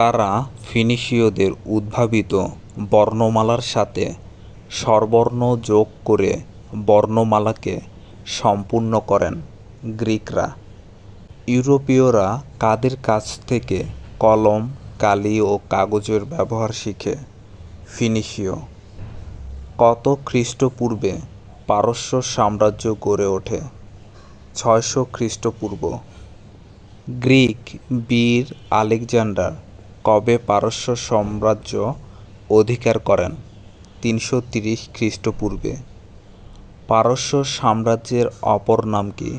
তারা ফিনিশীয়দের উদ্ভাবিত বর্ণমালার সাথে স্বরবর্ণ যোগ করে বর্ণমালাকে সম্পূর্ণ করেন গ্রিকরা। ইউরোপীয়রা কাদের কাছ থেকে কলম, কালি ও কাগজের ব্যবহার শিখে? ফিনিশীয়। কত খ্রিস্টপূর্বে পারস্য সাম্রাজ্য গড়ে ওঠে? ছয়শো খ্রিস্টপূর্ব। গ্রিক বীর আলেকজান্ডার কবে পারস্য সাম্রাজ্য অধিকার করেন? তিনশো তিরিশ খ্রিস্টপূর্বে। পারস্য সাম্রাজ্যের অপর নাম কি?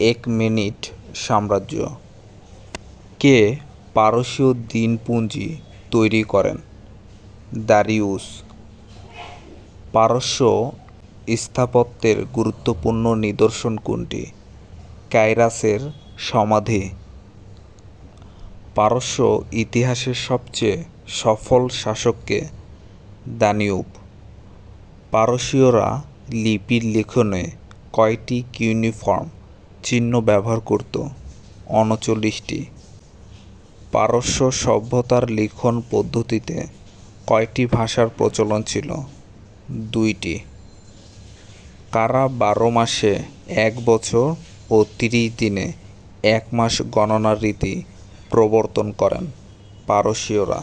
একমেনিড সাম্রাজ্য। কে পারসীয় দিনপুঞ্জি তৈরি করেন? দারিউস। পারস্য স্থাপত্যের গুরুত্বপূর্ণ নিদর্শন কোনটি? কাইরাসের সমাধি। পারস্য ইতিহাসের সবচেয়ে সফল শাসককে দানিউব। পারসীয়রা লিপির লিখনে কয়টি কিউনিফর্ম চিহ্ন ব্যবহার করত? উনচল্লিশটি পারস্য সভ্যতার লিখন পদ্ধতিতে কয়টি ভাষার প্রচলন ছিল? দুইটি। কারা বারো মাসে এক বছর ও তিরিশ দিনে এক মাস গণনার রীতি প্রবর্তন করেন পারসীয়রা।